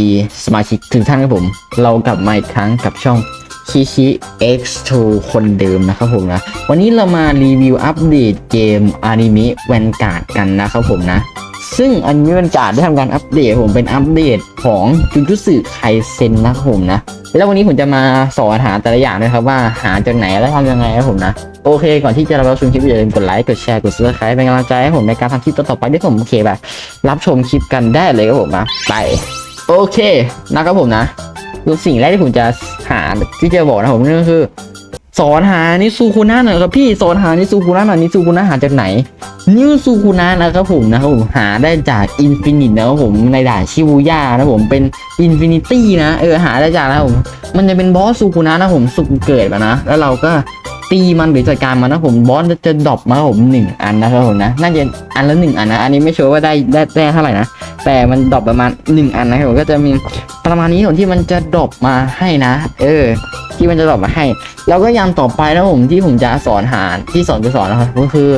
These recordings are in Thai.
ดีสมาชิกถึงท่านครับผม เรากลับมาอีกครั้งกับช่องชิชิ X2 คนเดิมนะครับผมนะ วันนี้เรามารีวิวอัปเดตเกมอนิเมะแวนการ์ดกันนะครับผมนะ ซึ่งอนิเมะแวนการ์ดได้ทำการอัปเดตผมเป็นอัปเดตของจุนจุสึไคเซ็นนะครับผมนะ แล้ววันนี้ผมจะมาสอนหาแต่ละอย่างด้วยครับว่าหาจากไหนและทำยังไงครับผมนะ โอเค ก่อนที่จะรับชมคลิปอย่าลืมกดไลค์กดแชร์กด subscribe เป็นกำลังใจให้ผมในการทำคลิปต่อๆไปด้วยผมโอเคแบบรับชมคลิปกันได้เลยครับผมนะไป โอเคนะครับผมนะคือสิ่งแรกที่ผมจะหาที่จะบอกนะผมนั่นก็คือ สอนหานิซูคุนะหน่อยครับพี่สอนหานิซูคุนะหน่อยนิซูคุนะหาจากไหน นิวซูคุนะนะครับผมนะครับผมหาได้จากอินฟินิตนะครับผมในด่านชิบูย่านะผมเป็นอินฟินิตี้นะเออหาได้จากนะผมมันจะเป็นบอสซูคุนะนะผมสุกเกิดมานะแล้วเราก็ ตีมันหรือจัดการมันนะผมบอสจะดรอปมาผมหนึ่งอันนะครับผมนะน่าจะอันละหนึ่งอันนะ อันนี้ไม่ชัวร์ว่าได้ได้ได้เท่าไหร่นะแต่มันดรอปประมาณหนึ่งอันนะครับผมก็จะมีประมาณนี้ผมที่มันจะดรอปมาให้นะ เออ ที่มันจะดรอปมาให้ แล้วก็ย่างต่อไปนะผมที่ผมจะสอนหาที่สอนจะสอนนะครับก็คือ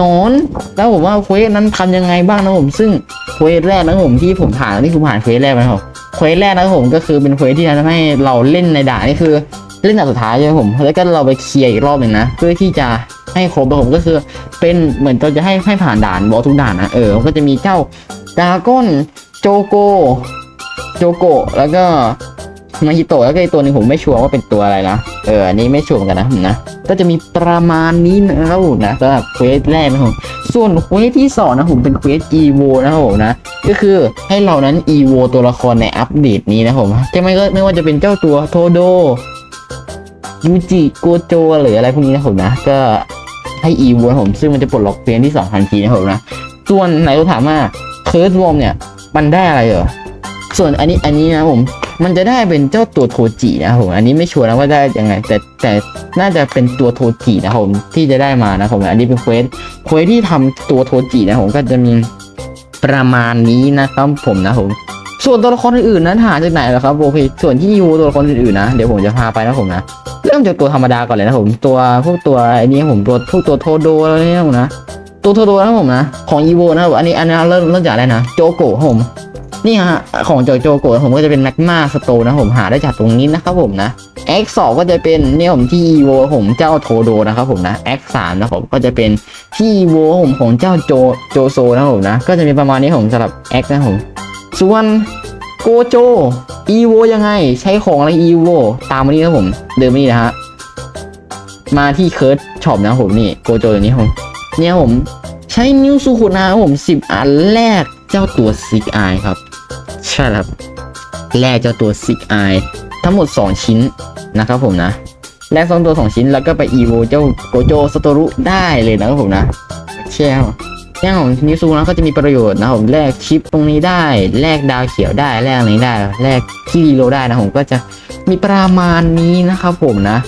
นอนแล้วผมว่าเควสนั้นทำยังไงบ้างนะผมซึ่งเควสแรกนะผมที่ผมผ่านนี่คือผ่านเควสแรกนะครับเควสแรกนะครับผมก็คือเป็นเควสที่ทำให้เราเล่นในด่านนี่คือ เล่นด่านสุดท้ายใช่ไหมผม แล้วก็เราไปเคลียร์อีกรอบหนึ่งนะ เพื่อที่จะให้ครบผมก็คือ เป็นเหมือนเราจะให้ให้ผ่านด่านบอสทุกด่านนะเออก็จะมีเจ้าดาก้อนโจโกโจโกแล้วก็มาฮิโตะแล้วก็อีกตัวหนึ่งผมไม่ชัวร์ว่าเป็นตัวอะไรนะ เออ อันนี้ไม่ชัวร์กันนะผมนะ ก็จะมีประมาณนี้นะครับนะสำหรับเควสแรกนะผม ส่วนเควสที่สองนะผมเป็นเควสอีโวนะครับผมนะ ก็คือให้เรานั้น EVO ตัวละครในอัปเดตนี้นะผมจะไม่ก็ไม่ว่าจะเป็นเจ้าตัวโทโด ยูจิโกโจหรืออะไรพวกนี้นะผมนะ ก็ให้ EVO นผม ซึ่งมันจะปลดล็อกเพลงที่2ทันทีนะผมนะ ส่วนไหนเราถามว่าเคิร์ดวอมเนี่ย มันได้อะไรเหรอ ส่วนอันนี้อันนี้นะผม มันจะได้เป็นเจ้าตัวโทจินะผม อันนี้ไม่ชัวร์นะว่าได้ยังไง แต่แต่น่าจะเป็นตัวโทจินะผมที่จะได้มานะผม อันนี้เป็นเควสเควสที่ทำตัวโทจินะผมก็จะมีประมาณนี้นะครับผมนะผม ส่วนตัวละครอื่นๆนั้นหาจากไหนล่ะครับโอเคส่วนที่ยูตัวละครอื่นๆนะเดี๋ยวผมจะพาไปนะผมนะเริ่มจากตัวธรรมดาก่อนเลยนะผมตัวพวกตัวไอ้นี้ผมตัวพวกตัวโทโดอะไรเนี่ยผมนะตัวโทโดนะผมนะของอีโวนะอันนี้อันนี้เริ่มเริ่มจากอะไรนะโจโกะผมนี่ฮะของโจโจโกะผมก็จะเป็นแมกมาสโตนะผมหาได้จากตรงนี้นะครับผมนะ X2 ก็จะเป็นเนี่ยผมที่ EVO ผมเจ้าโทโดนะครับผมนะ X3 นะผมก็จะเป็นที่ EVO ผมของเจ้าโจโจโซนะผมนะก็จะมีประมาณนี้ผมสำหรับ X นะผม ส่วนโกโจ EVO ยังไง ใช้ของอะไร EVO ตามมานี่ครับผม เดินมานี่นะฮะ มาที่เคิร์ดช็อปนะผมนี่โกโจตัวนี้ผมเนี่ยผมใช้นิ้วสุขุนะครับผม10อันแรกเจ้าตัวซิกไอครับ ใช่แล้วครับ แรกเจ้าตัวซิกไอทั้งหมด 2 ชิ้นนะครับผมนะแลกสองตัวสองชิ้นแล้วก็ไปอีโวเจ้าโกโจสโตรุได้เลยนะครับผมนะใช่ครับ เนี่ยของนิซูนะก็จะมีประโยชน์นะผมแลกชิปตรงนี้ได้แลกดาวเขียวได้แลกอะไรได้แลกที่รีโลได้นะผมก็จะมีประมาณนี้นะครับผมนะ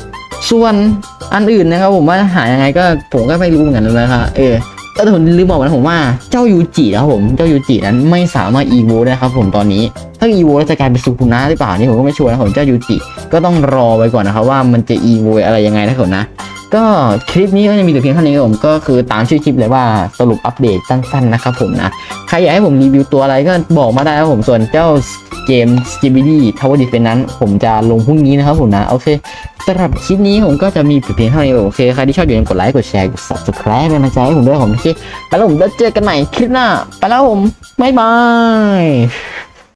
ส่วนอันอื่นนะครับผมว่าหายังไงก็ผมก็ไม่รู้เหมือนกันนะครับเออแต่ผมลืมบอกนะผมว่าเจ้ายูจินะครับผมเจ้ายูจินั้นไม่สามารถอีโวได้ครับผมตอนนี้ถ้าอีโวแล้วจะกลายเป็นซูคุนะหรือเปล่านี่ผมก็ไม่ชัวร์นะผมเจ้ายูจิก็ต้องรอไปก่อนนะครับว่ามันจะอีโวอะไรยังไงนะครับนะ ก็คลิปนี้ก็จะมีแต่เพียงเท่านี้ครับผมก็คือตามชื่อคลิปเลยว่าสรุปอัปเดตสั้นๆนะครับผมนะ ใครอยากให้ผมรีวิวตัวอะไรก็บอกมาได้ครับผมส่วนเจ้าเกม s k i b i d Tower Defense นั้น ผมจะลงพรุ่งนี้นะครับผมนะโอเคสำหรับคลิปนี้ผมก็จะมีเพียงเท่านี้โอเคใครที่ชอบอย่าลืมกดไลค์กดแชร์กด subscribe เป็นกำลังใจให้ผมด้วยผมโอเคไปแล้วผมจะเจอกันใหม่คลิปหน้าไปแล้วผมบ๊ายบาย